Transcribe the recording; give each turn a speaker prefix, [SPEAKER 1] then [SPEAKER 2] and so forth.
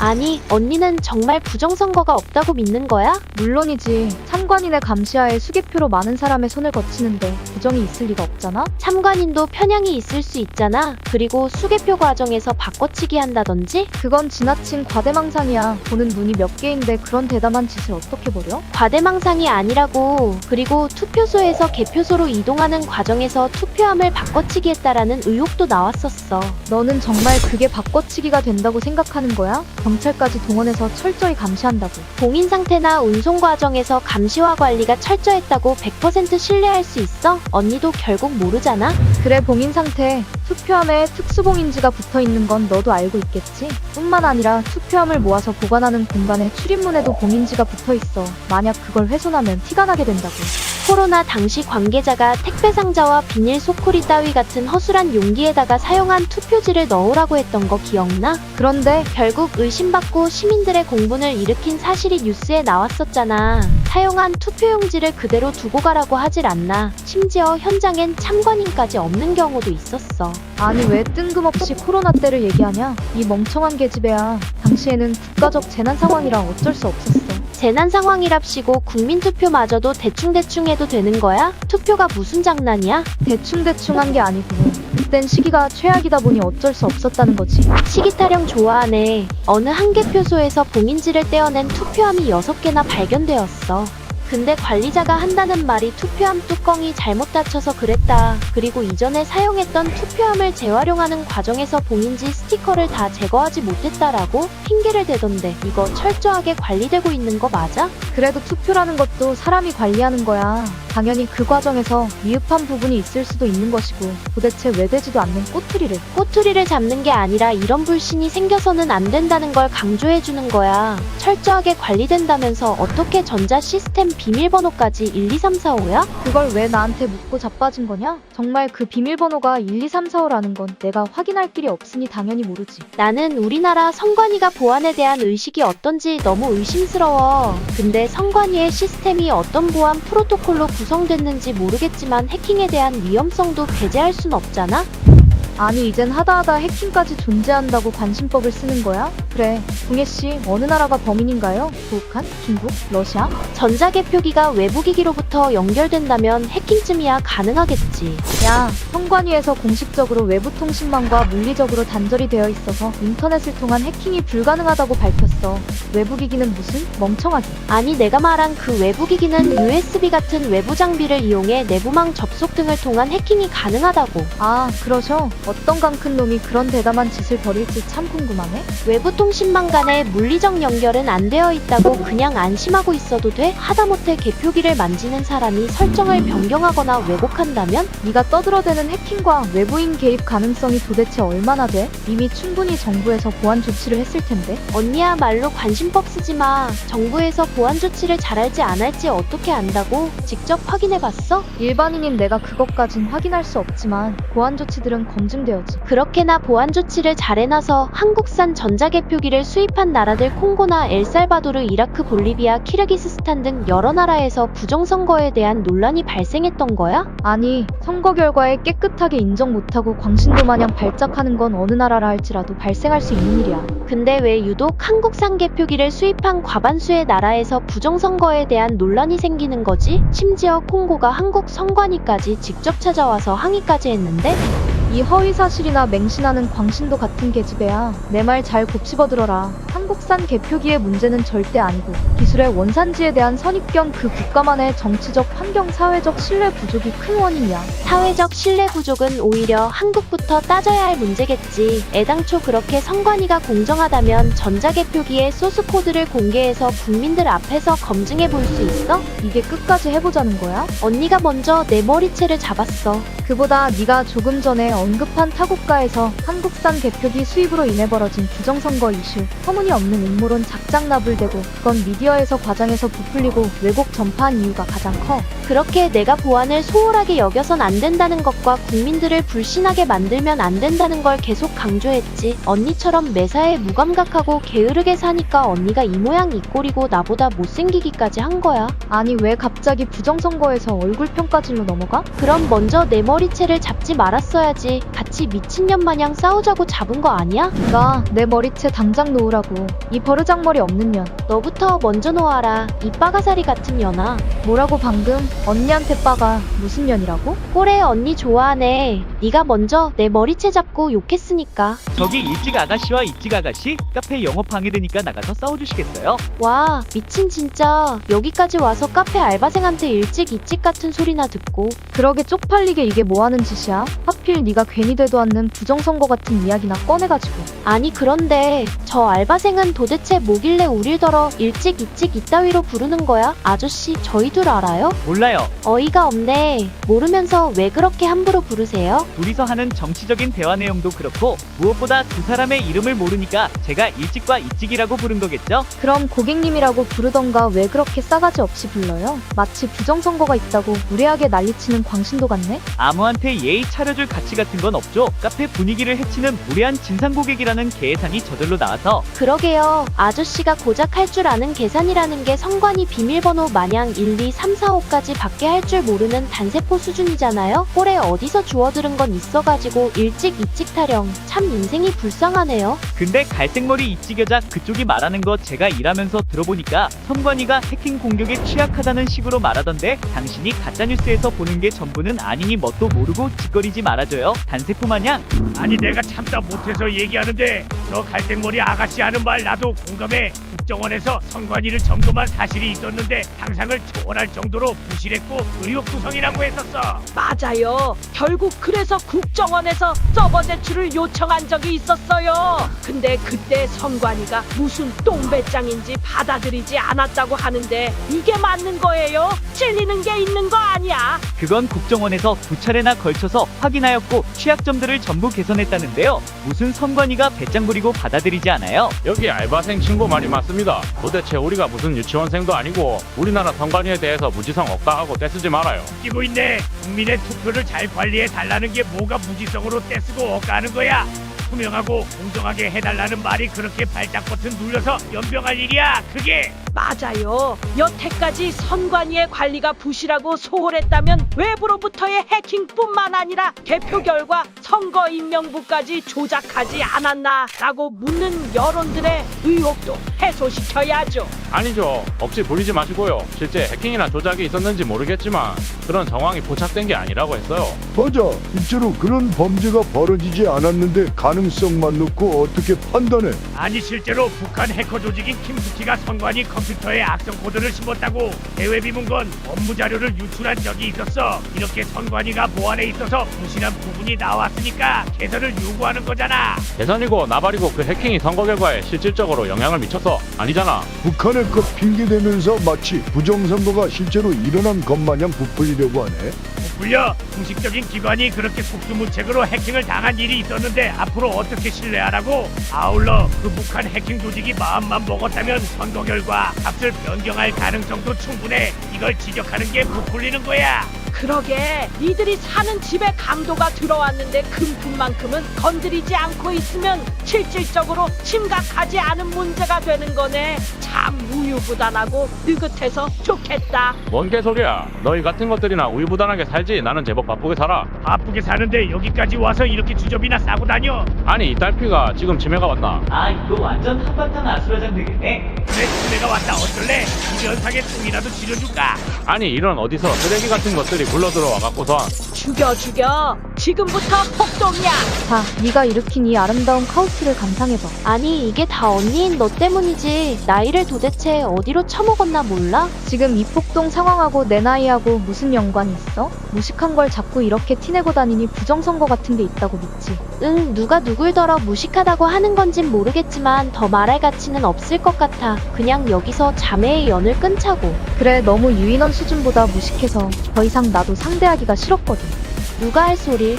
[SPEAKER 1] 아니, 언니는 정말 부정선거가 없다고 믿는 거야?
[SPEAKER 2] 물론이지. 참관인의 감시하에 수개표로 많은 사람의 손을 거치는데 부정이 있을 리가 없잖아?
[SPEAKER 1] 참관인도 편향이 있을 수 있잖아. 그리고 수개표 과정에서 바꿔치기 한다든지?
[SPEAKER 2] 그건 지나친 과대망상이야. 보는 눈이 몇 개인데 그런 대담한 짓을 어떻게 버려?
[SPEAKER 1] 과대망상이 아니라고. 그리고 투표소에서 개표소로 이동하는 과정에서 투표함을 바꿔치기 했다라는 의혹도 나왔었어.
[SPEAKER 2] 너는 정말 그게 바꿔치기가 된다고 생각하는 거야? 경찰까지 동원해서 철저히 감시한다고.
[SPEAKER 1] 봉인 상태나 운송 과정에서 감시와 관리가 철저했다고 100% 신뢰할 수 있어? 언니도 결국 모르잖아?
[SPEAKER 2] 그래 봉인 상태. 투표함에 특수봉인지가 붙어 있는 건 너도 알고 있겠지? 뿐만 아니라 투표함을 모아서 보관하는 공간에 출입문에도 봉인지가 붙어 있어. 만약 그걸 훼손하면 티가 나게 된다고.
[SPEAKER 1] 코로나 당시 관계자가 택배 상자와 비닐 소쿠리 따위 같은 허술한 용기에다가 사용한 투표지를 넣으라고 했던 거 기억나?
[SPEAKER 2] 그런데
[SPEAKER 1] 결국 의심받고 시민들의 공분을 일으킨 사실이 뉴스에 나왔었잖아. 사용한 투표용지를 그대로 두고 가라고 하질 않나. 심지어 현장엔 참관인까지 없는 경우도 있었어.
[SPEAKER 2] 아니 왜 뜬금없이 코로나 때를 얘기하냐? 이 멍청한 계집애야. 당시에는 국가적 재난 상황이라 어쩔 수 없었어.
[SPEAKER 1] 재난 상황이랍시고 국민투표마저도 대충대충 해도 되는 거야? 투표가 무슨 장난이야?
[SPEAKER 2] 대충대충 한 게 아니고 그땐 시기가 최악이다 보니 어쩔 수 없었다는 거지.
[SPEAKER 1] 시기 타령 좋아하네. 어느 한 개 표소에서 봉인지를 떼어낸 투표함이 6개나 발견되었어. 근데 관리자가 한다는 말이 투표함 뚜껑이 잘못 닫혀서 그랬다. 그리고 이전에 사용했던 투표함을 재활용하는 과정에서 봉인지 스티커를 다 제거하지 못했다라고 핑계를 대던데 이거 철저하게 관리되고 있는 거 맞아?
[SPEAKER 2] 그래도 투표라는 것도 사람이 관리하는 거야. 당연히 그 과정에서 미흡한 부분이 있을 수도 있는 것이고 도대체 왜 되지도 않는 꼬투리를
[SPEAKER 1] 꼬투리를 잡는 게 아니라 이런 불신이 생겨서는 안 된다는 걸 강조해 주는 거야. 철저하게 관리된다면서 어떻게 전자 시스템 비밀번호까지 1, 2, 3, 4, 5야?
[SPEAKER 2] 그걸 왜 나한테 묻고 자빠진 거냐? 정말 그 비밀번호가 1, 2, 3, 4, 5라는 건 내가 확인할 길이 없으니 당연히 모르지.
[SPEAKER 1] 나는 우리나라 선관위가 보안에 대한 의식이 어떤지 너무 의심스러워. 근데 선관위의 시스템이 어떤 보안 프로토콜로 구성 됐는지 모르겠지만 해킹에 대한 위험성도 배제할 순 없잖아?
[SPEAKER 2] 아니 이젠 하다하다 해킹까지 존재한다고 관심법을 쓰는 거야? 그래 동해 씨 어느 나라가 범인인가요? 북한? 중국? 러시아?
[SPEAKER 1] 전자개표기가 외부기기로부터 연결된다면 해킹쯤이야 가능하겠지.
[SPEAKER 2] 야 선관위에서 공식적으로 외부 통신망과 물리적으로 단절이 되어 있어서 인터넷을 통한 해킹이 불가능하다고 밝혔어. 외부 기기는 무슨 멍청하기.
[SPEAKER 1] 아니 내가 말한 그 외부기기는 USB 같은 외부 장비를 이용해 내부망 접속 등을 통한 해킹이 가능하다고.
[SPEAKER 2] 아 그러셔? 어떤 강 큰 놈이 그런 대담한 짓을 벌일지 참 궁금하네.
[SPEAKER 1] 외부 통신망 간의 물리적 연결은 안 되어 있다고 그냥 안심하고 있어도 돼? 하다못해 개표기를 만지는 사람이 설정을 변경하거나 왜곡한다면?
[SPEAKER 2] 네가 떠들어대는 해킹과 외부인 개입 가능성이 도대체 얼마나 돼? 이미 충분히 정부에서 보안 조치를 했을 텐데.
[SPEAKER 1] 언니야말로 관심법 쓰지 마. 정부에서 보안 조치를 잘할지 안 할지 어떻게 안다고? 직접 확인해봤어?
[SPEAKER 2] 일반인인 내가 그것까진 확인할 수 없지만 보안 조치들은 검증 되었지.
[SPEAKER 1] 그렇게나 보안 조치를 잘 해놔서 한국산 전자개표기를 수입한 나라들 콩고나 엘살바도르, 이라크, 볼리비아, 키르기스스탄 등 여러 나라에서 부정선거에 대한 논란이 발생했던 거야?
[SPEAKER 2] 아니 선거 결과에 깨끗하게 인정 못하고 광신도 마냥 발작하는 건 어느 나라라 할지라도 발생할 수 있는 일이야.
[SPEAKER 1] 근데 왜 유독 한국산 개표기를 수입한 과반수의 나라에서 부정선거에 대한 논란이 생기는 거지? 심지어 콩고가 한국 선관위까지 직접 찾아와서 항의까지 했는데?
[SPEAKER 2] 이 허위 사실이나 맹신하는 광신도 같은 계집애야. 내 말 잘 곱씹어 들어라. 한국산 개표기의 문제는 절대 아니고 기술의 원산지에 대한 선입견 그 국가만의 정치적 환경 사회적 신뢰 부족이 큰 원인이야.
[SPEAKER 1] 사회적 신뢰 부족은 오히려 한국부터 따져야 할 문제겠지. 애당초 그렇게 선관위가 공정하다면 전자개표기의 소스 코드를 공개해서 국민들 앞에서 검증해 볼 수 있어?
[SPEAKER 2] 이게 끝까지 해보자는 거야?
[SPEAKER 1] 언니가 먼저 내 머리채를 잡았어.
[SPEAKER 2] 그보다 네가 조금 전에 언급한 타국가에서 한국산 개표기 수입으로 인해 벌어진 부정선거 이슈 터무니없 는 음모론 작작나불대고 그건 미디어에서 과장해서 부풀리고 왜곡 전파한 이유가 가장 커
[SPEAKER 1] 그렇게 내가 보안을 소홀하게 여겨선 안 된다는 것과 국민들을 불신하게 만들면 안 된다는 걸 계속 강조했지. 언니처럼 매사에 무감각하고 게으르게 사니까 언니가 이 모양 이 꼴이고 나보다 못생기기까지 한 거야.
[SPEAKER 2] 아니 왜 갑자기 부정선거에서 얼굴 평가질로 넘어가?
[SPEAKER 1] 그럼 먼저 내 머리채를 잡지 말았어야지. 같이 미친년 마냥 싸우자고 잡은 거 아니야?
[SPEAKER 2] 나 내 머리채 당장 놓으라고 이 버르장머리 없는 년.
[SPEAKER 1] 너부터 먼저 놓아라. 이 빠가사리 같은 년아.
[SPEAKER 2] 뭐라고 방금? 언니한테 빠가 무슨 년이라고?
[SPEAKER 1] 꼬레 언니 좋아하네. 네가 먼저 내 머리채 잡고 욕했으니까.
[SPEAKER 3] 저기 일찍 아가씨와 일찍 아가씨 카페 영업 방해되니까 나가서 싸워주시겠어요?
[SPEAKER 1] 와, 미친 진짜. 여기까지 와서 카페 알바생한테 일찍 이찍 같은 소리나 듣고.
[SPEAKER 2] 그러게 쪽팔리게 이게 뭐하는 짓이야? 하필 네가 괜히 되도 않는 부정선거 같은 이야기나 꺼내가지고.
[SPEAKER 1] 아니 그런데 저 알바생 은 도대체 뭐길래 우릴 더러 일찍 이찍 이따위로 부르는 거야? 아저씨 저희 둘 알아요?
[SPEAKER 3] 몰라요.
[SPEAKER 1] 어이가 없네. 모르면서 왜 그렇게 함부로 부르세요?
[SPEAKER 3] 둘이서 하는 정치적인 대화 내용도 그렇고 무엇보다 두 사람의 이름을 모르니까 제가 일찍과 일찍이라고 부른 거겠죠?
[SPEAKER 2] 그럼 고객님이라고 부르던가 왜 그렇게 싸가지 없이 불러요? 마치 부정선거가 있다고 무례하게 난리치는 광신도 같네?
[SPEAKER 3] 아무한테 예의 차려줄 가치 같은 건 없죠. 카페 분위기를 해치는 무례한 진상 고객이라는 계산이 저절로 나와서
[SPEAKER 1] 그러게 요. 아저씨가 고작 할 줄 아는 계산이라는 게 성관이 비밀번호 마냥 1, 2, 3, 4, 5까지 밖에 할 줄 모르는 단세포 수준이잖아요. 꼴에 어디서 주워들은 건 있어가지고 일찍 이찍 타령. 참 인생이 불쌍하네요.
[SPEAKER 3] 근데 갈색머리 이찌 여자 그쪽이 말하는 거 제가 일하면서 들어보니까 선관위가 해킹 공격에 취약하다는 식으로 말하던데 당신이 가짜뉴스에서 보는 게 전부는 아니니 뭣도 모르고 짓거리지 말아줘요. 단세포 마냥
[SPEAKER 4] 아니 내가 참다 못해서 얘기하는데 저 갈색머리 아가씨 하는 말 나도 공감해 국정원에서 선관위를 점검한 사실이 있었는데 상상을 초월할 정도로 부실했고 의혹 구성이라고 했었어
[SPEAKER 5] 맞아요. 결국 그래서 국정원에서 서버 제출을 요청한 적이 있었어요. 근데 그때 선관위가 무슨 똥배짱인지 받아들이지 않았다고 하는데 이게 맞는 거예요? 찔리는 게 있는 거 아니야?
[SPEAKER 3] 그건 국정원에서 두 차례나 걸쳐서 확인하였고 취약점들을 전부 개선했다는데요. 무슨 선관위가 배짱 부리고 받아들이지 않아요?
[SPEAKER 6] 여기 알바생 친구 말이 맞습니다. 도대체 우리가 무슨 유치원생도 아니고 우리나라 선관위에 대해서 무지성 억까하고 떼쓰지 말아요.
[SPEAKER 4] 웃기고 있네. 국민의 투표를 잘 관리해 달라는 게 뭐가 무지성으로 떼쓰고 억까하는 거야? 투명하고 공정하게 해달라는 말이 그렇게 발작 버튼 눌려서 연병할 일이야 그게
[SPEAKER 5] 맞아요. 여태까지 선관위의 관리가 부실하고 소홀했다면 외부로부터의 해킹뿐만 아니라 개표 결과 선거 임명부까지 조작하지 않았나라고 묻는 여론들의 의혹도 해소시켜야죠.
[SPEAKER 6] 아니죠. 억지 부리지 마시고요. 실제 해킹이나 조작이 있었는지 모르겠지만 그런 정황이 포착된 게 아니라고 했어요.
[SPEAKER 7] 맞아. 실제로 그런 범죄가 벌어지지 않았는데 가능성만 놓고 어떻게 판단해?
[SPEAKER 4] 아니 실제로 북한 해커 조직인 킴스키가 선관위 컴 퓨터에 악성 코드를 심었다고 대외 비문건 업무 자료를 유출한 적이 있었어. 이렇게 선관위가 보안에 있어서 부실한 부분이 나왔으니까 개선을 요구하는 거잖아.
[SPEAKER 6] 대선이고 나발이고 그 해킹이 선거 결과에 실질적으로 영향을 미쳐서 아니잖아.
[SPEAKER 7] 북한의 것 핑계대면서 마치 부정선거가 실제로 일어난 것 마냥 부풀리려고 하네.
[SPEAKER 4] 부풀려 공식적인 기관이 그렇게 속수무책으로 해킹을 당한 일이 있었는데 앞으로 어떻게 신뢰하라고? 아울러 그 북한 해킹 조직이 마음만 먹었다면 선거 결과 값을 변경할 가능성도 충분해. 이걸 지적하는 게 부풀리는 거야.
[SPEAKER 5] 그러게 이들이 사는 집에 강도가 들어왔는데 금품만큼은 건드리지 않고 있으면 실질적으로 심각하지 않은 문제가 되는 거네. 참 우유부단하고 느긋해서 좋겠다.
[SPEAKER 6] 뭔 개소리야. 너희 같은 것들이나 우유부단하게 살지 나는 제법 바쁘게 살아.
[SPEAKER 4] 바쁘게 사는데 여기까지 와서 이렇게 주접이나 싸고 다녀.
[SPEAKER 6] 아니 이 딸피가 지금 치매가 왔나?
[SPEAKER 3] 아 이거 완전 한바탕 아수라장 되겠네.
[SPEAKER 4] 그래 내가 왔다 어쩔래? 이 연상에 똥이라도 지려줄까?
[SPEAKER 6] 아니 이런 어디서 쓰레기 같은 것들이 굴러 들어와 갖고선
[SPEAKER 5] 죽여 죽여. 지금부터 폭동이야.
[SPEAKER 2] 자, 네가 일으킨 이 아름다운 카오스를 감상해봐.
[SPEAKER 1] 아니 이게 다 언니인 너 때문이지. 나이를 도대체 어디로 처먹었나 몰라?
[SPEAKER 2] 지금 이 폭동 상황하고 내 나이하고 무슨 연관이 있어? 무식한 걸 자꾸 이렇게 티내고 다니니 부정선거 같은 게 있다고 믿지.
[SPEAKER 1] 응, 누가 누굴 더러 무식하다고 하는 건진 모르겠지만 더 말할 가치는 없을 것 같아. 그냥 여기서 자매의 연을 끊자고.
[SPEAKER 2] 그래, 너무 유인원 수준보다 무식해서 더 이상 나도 상대하기가 싫었거든.
[SPEAKER 1] 누가 할 소리?